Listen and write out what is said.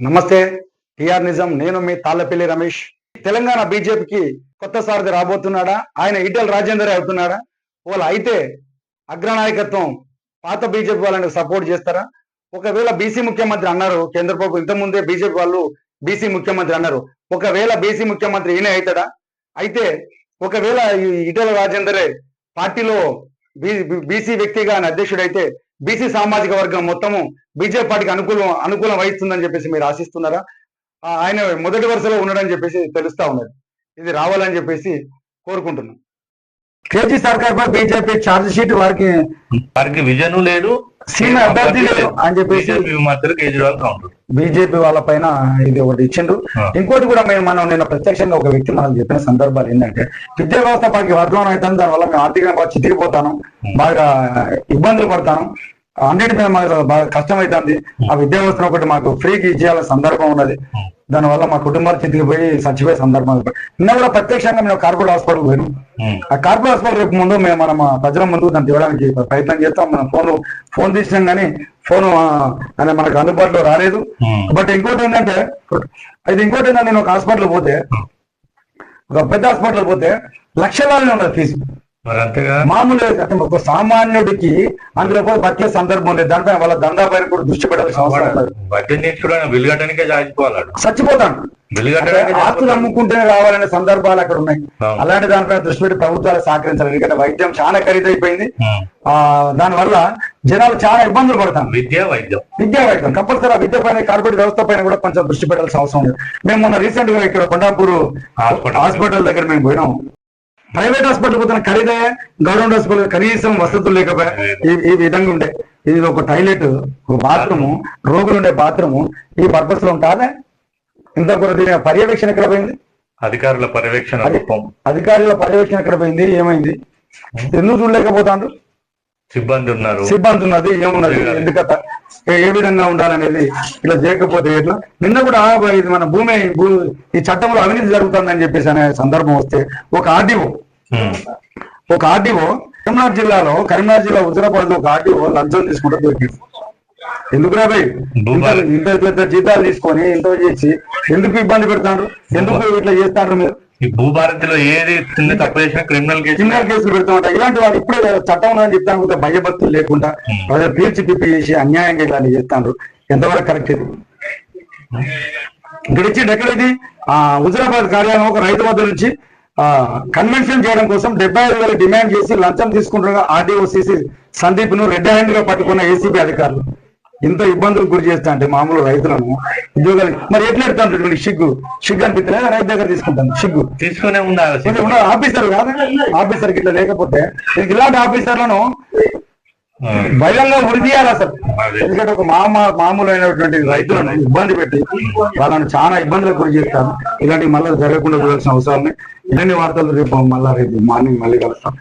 నమస్తే టిఆర్ నిజం. నేను మీ తాళ్ళపల్లి రమేష్. తెలంగాణ బీజేపీకి కొత్త సారథి రాబోతున్నాడా? ఆయన ఈటెల రాజేందర్ అవుతున్నాడా? వాళ్ళు అయితే అగ్రనాయకత్వం పాత బీజేపీ వాళ్ళని సపోర్ట్ చేస్తారా? ఒకవేళ బీసీ ముఖ్యమంత్రి అన్నారు కేంద్ర ప్రభుత్వం ఇంతకుముందే బీజేపీ వాళ్ళు బీసీ ముఖ్యమంత్రి అన్నారు ఒకవేళ బీసీ ముఖ్యమంత్రి ఈయన అవుతాడా? అయితే ఒకవేళ ఈ ఈటెల రాజేందరే పార్టీలో బీసీ వ్యక్తిగా ఆయన అధ్యక్షుడైతే బీసీ సామాజిక వర్గం మొత్తము బీజేపీ పార్టీకి అనుకూలం అనుకూలం వహిస్తుందని చెప్పేసి మీరు ఆశిస్తున్నారా? ఆ, ఆయన మొదటి వరుసలో ఉన్నాడని చెప్పేసి తెలుస్తా ఉన్నది. ఇది రావాలని చెప్పేసి కోరుకుంటున్నాం. కేజీ సర్కార్ పై బీజేపీ ఛార్జ్ షీట్ వారికి వారికి విజన్ లేదు అభ్యర్థి అని చెప్పేసి బీజేపీ విమర్శలు కేజ్రీవాల్ కౌంటర్ బీజేపీ వాళ్ళ పైన ఇది ఒకటి ఇచ్చిండ్రు. ఇంకోటి కూడా మేము మనం నేను ప్రత్యక్షంగా ఒక వ్యక్తి మనకు చెప్పిన సందర్భాలు ఏంటంటే విద్యా వ్యవస్థ పైకి వర్ధనం అవుతుంది దానివల్ల మేము ఆర్థికంగా చితికిపోతాను బాగా ఇబ్బందులు పడతాను. అన్నిటి మీద మాకు బాగా కష్టం అవుతుంది ఆ విద్యా వ్యవస్థను ఒకటి మాకు ఫ్రీకి ఇచ్చేయాలని సందర్భం ఉన్నది. దానివల్ల మా కుటుంబాలు చితికిపోయి చచ్చిపోయే సందర్భాలు నిన్న కూడా ప్రత్యక్షంగా మేము కార్పొరేట్ హాస్పిటల్ పోయినాం. ఆ కార్పొరేట్ హాస్పిటల్ రేపు ముందు మేము మనం ప్రజల ముందు దాన్ని తేవడానికి ప్రయత్నం చేస్తాం. మనం ఫోన్ ఫోన్ తీసినాం కానీ ఫోన్ అని మనకు అందుబాటులో రాలేదు. బట్ ఇంకోటి ఏంటంటే అది ఇంకోటి ఏంటంటే నేను ఒక హాస్పిటల్ పోతే ఒక పెద్ద హాస్పిటల్ పోతే లక్షలాలనే ఉన్నది ఫీజు. మరి అంతేగా? మామూలు అంటే ఒక సామాన్యుడికి అందులో బతికే సందర్భం లేదు. దానిపై వాళ్ళ దందా పైన కూడా దృష్టి పెట్టాల్సిన అవసరం బిల్లు కట్టడానికే చాచిపోవాలాడు చచ్చిపోతాను బిల్లు అంటే కట్టడానికే ఆస్తులు అమ్ముకుంటేనే రావాలనే సందర్భాలు అక్కడ ఉన్నాయి. అలాంటి దానిపై దృష్టి పెట్టి ప్రభుత్వాలు సహకరించాలి. ఎందుకంటే వైద్యం చాలా ఖరీదైపోయింది. ఆ. దానివల్ల జనాలు చాలా ఇబ్బందులు పడతారు. విద్య వైద్యం. విద్యా వైద్యం. కంపల్సరీ ఆ విద్య పైన కార్పొరేట్ వ్యవస్థ పైన కూడా కొంచెం దృష్టి పెట్టాల్సిన అవసరం ఉంది. మేము మొన్న రీసెంట్గా ఇక్కడ కొండాపూర్. హాస్పిటల్ దగ్గర మేము పోయినాం. ప్రైవేట్ హాస్పిటల్ పోతున్న ఖరీదే గవర్నమెంట్ హాస్పిటల్ కనీసం వసతులు లేకపోయా ఈ- విధంగా ఉండే. ఇది ఒక టాయిలెట్ ఒక బాత్రూమ్ రోగులు ఉండే బాత్రూమ్ ఈ పర్పస్లో ఉంటారా ఇంత కూడా పర్యవేక్షణ ఎక్కడ పోయింది? అధికారుల పర్యవేక్షణ అధికారుల పర్యవేక్షణ ఎక్కడ పోయింది? ఏమైంది? ఎందుకు చూడలేకపోతాడు సిబ్బంది ఉన్నారు. సిబ్బంది ఉన్నది ఏమున్నది? ఎందుకట ఏ- విధంగా ఉండాలనేది ఇలా చేయకపోతే ఎట్లా? నిన్న కూడా ఇది మన భూమి ఈ చట్టంలో అవినీతి జరుగుతుందని చెప్పేసి అనే సందర్భం వస్తే ఒక ఆర్డీఓ. ఒక ఆర్డీఓ కరీంనగర్ జిల్లాలో కరీంనగర్ జిల్లా హుజరాబాద్ ఒక ఆర్డీఓ లంచం తీసుకుంటూ దొరికింది ఎందుకు రాబాయ్ ఇంత. ఇంత పెద్ద జీతాలు తీసుకొని ఎంతో చేసి ఎందుకు ఇబ్బంది పెడతారు ఎందుకు ఇట్లా చేస్తారు మీరు? ఈ భూభారతిలో ఏది చిన్న తప్పు చేసినా క్రిమినల్ కేసు క్రిమినల్ కేసులు పెడుతూ ఇలాంటి వాళ్ళు ఇప్పుడే చట్టం ఉందని చెప్తాను కొంత భయభక్తులు లేకుండా ప్రజలు తీర్చి తిప్పి చేసి అన్యాయంగా ఇలాంటి చేస్తాను ఎంతవరకు కరెక్ట్ ఇది? ఇక్కడ ఇచ్చిండు ఎక్కడ ఇది? ఆ హుజరాబాద్ కార్యాలయం ఒక రైతు వద్ద నుంచి కన్వెన్షన్ చేయడం కోసం డెబ్బై ఐదు వేలు డిమాండ్ చేసి లంచం తీసుకుంటున్న ఆర్డీఓసీసీ సందీప్ను రెడ్ హ్యాండ్గా పట్టుకున్న ఏసీబీ అధికారులు. ఇంత ఇబ్బందులకు గురి చేస్తా అంటే మామూలు రైతులను ఉద్యోగాలు. మరి ఎట్లా ఎడతాను వీడికి సిగ్గు సిగ్గు అనిపిస్తే రైతు దగ్గర తీసుకుంటాను సిగ్గు తీసుకునే ఉండాలి. ఆఫీసర్ కాదు ఆఫీసర్ గిట్ల లేకపోతే ఇలాంటి ఆఫీసర్లను బహిరంగ ఉరి తీయాలి అసలు. ఎందుకంటే ఒక మామ మామూలైనటువంటి రైతులను ఇబ్బంది పెట్టి వాళ్ళని చాలా ఇబ్బందులకు గురి చేస్తారు. ఇలాంటివి మళ్ళీ జరగకుండా చూడాల్సిన అవసరాలని ఇలాంటి వార్తలు రేపు మళ్ళీ రేపు మార్నింగ్ మళ్ళీ కలుస్తాం.